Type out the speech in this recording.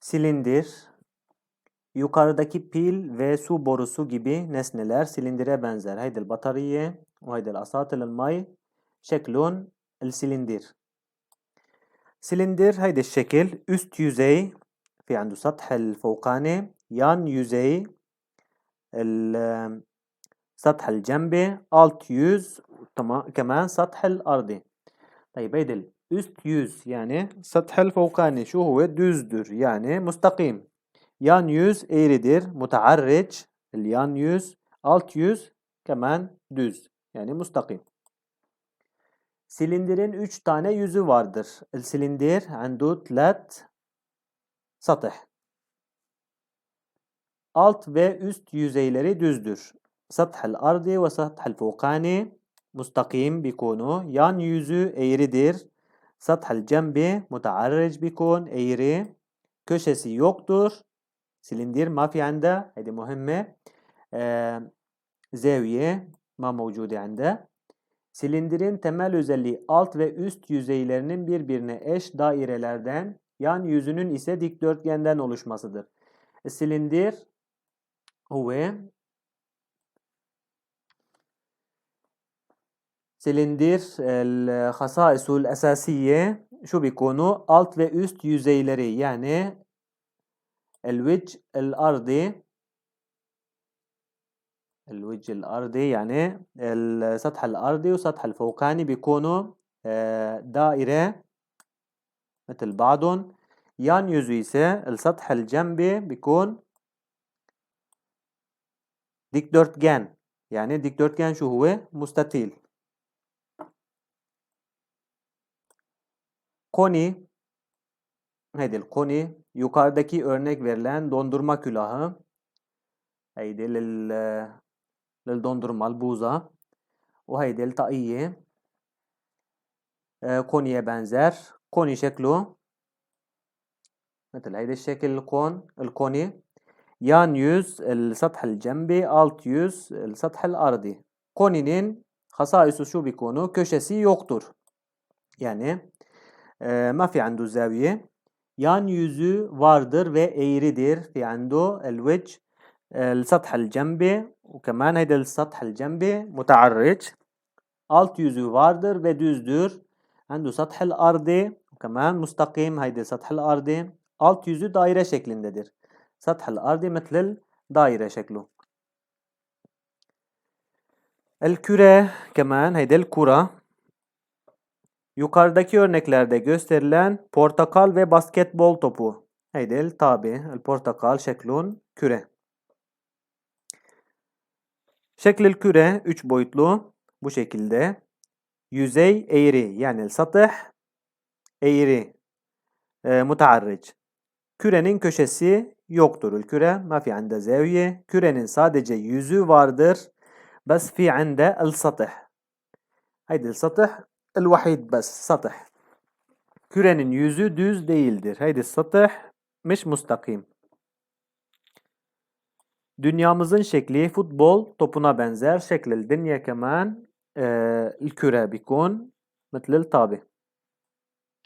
Silindir, yukarıdaki pil ve su borusu gibi nesneler silindire benzer. هيدي البطارية وهيدي الأساطيل المي شكلهم السلندر. سلندر هيدي الشكل üst yüzey في عنده سطح الفوقاني yan yüzey السطح الجنبي alt yüz تمام كمان سطح الأرضي. طيب هيدي Üst yüz yani sathel fevkani şu huve düzdür yani mustakim. Yan yüz eğridir. Mutaarriç yan yüz. Alt yüz kemen düz yani mustakim. Silindirin üç tane yüzü vardır. El silindir andu tlet satih. Alt ve üst yüzeyleri düzdür. Sathel ardi ve sathel fukani mustakim bir konu. Yan yüzü eğridir. Sathal cembi mutaarrej bikun eğri. Köşesi yoktur. Silindir mafi anda. Hadi muhimme. Ee, zeviye ma mevcudi anda. Silindirin temel özelliği alt ve üst yüzeylerinin birbirine eş dairelerden, yan yüzünün ise dikdörtgenden oluşmasıdır. Silindir huve هو سلندر الخصائص الأساسية شو بيكونوا alt ve üst yüzeyleri yani الوجه الأرضي الوجه الأرضي يعني السطح الأرضي والسطح الفوقاني بيكونوا دائرة مثل بعضهم yan yüzü ise السطح الجنبي بيكون dikdörtgen yani dikdörtgen şu huve mustatil Koni Hedil koni yukarıdaki örnek verilen dondurma külahı. Haydi lil, lil dondurma albuza. O haydi lil taiye. Ee, Koniye benzer. Koni şeklu. Mesela haydi şekil kon, el koni. Yan yüz, el sathel cembi, alt yüz, el sathel ardi. Koninin hasaisu şu bir konu, köşesi yoktur. Yani ما في عنده زاوية yan yüzü vardır ve eğridir في عنده الوجه السطح الجنبي وكمان هيدا السطح الجنبي متعرج alt yüzü vardır ve düzdür عنده سطح الأرضي وكمان مستقيم هيدا سطح الأرضي alt yüzü daire şeklindedir سطح الأرضي مثل الدائرة شكله الكرة كمان هيدا الكرة Yukarıdaki örneklerde gösterilen portakal ve basketbol topu. Haydi el tabi. El portakal şeklun küre. Şeklil küre 3 boyutlu bu şekilde. Yüzey eğri yani el satih eğri e, mutaarric. Kürenin köşesi yoktur. El küre ma fi anda zaviye. Kürenin sadece yüzü vardır. Bas fi anda el satih. Haydi el satih الوحيد بس سطح Kürenin yüzü düz değildir. Haydi satıh miş mustakim. Dünyamızın şekli futbol topuna benzer. Şekl dünya keman الكرة بيكون مثل الطابة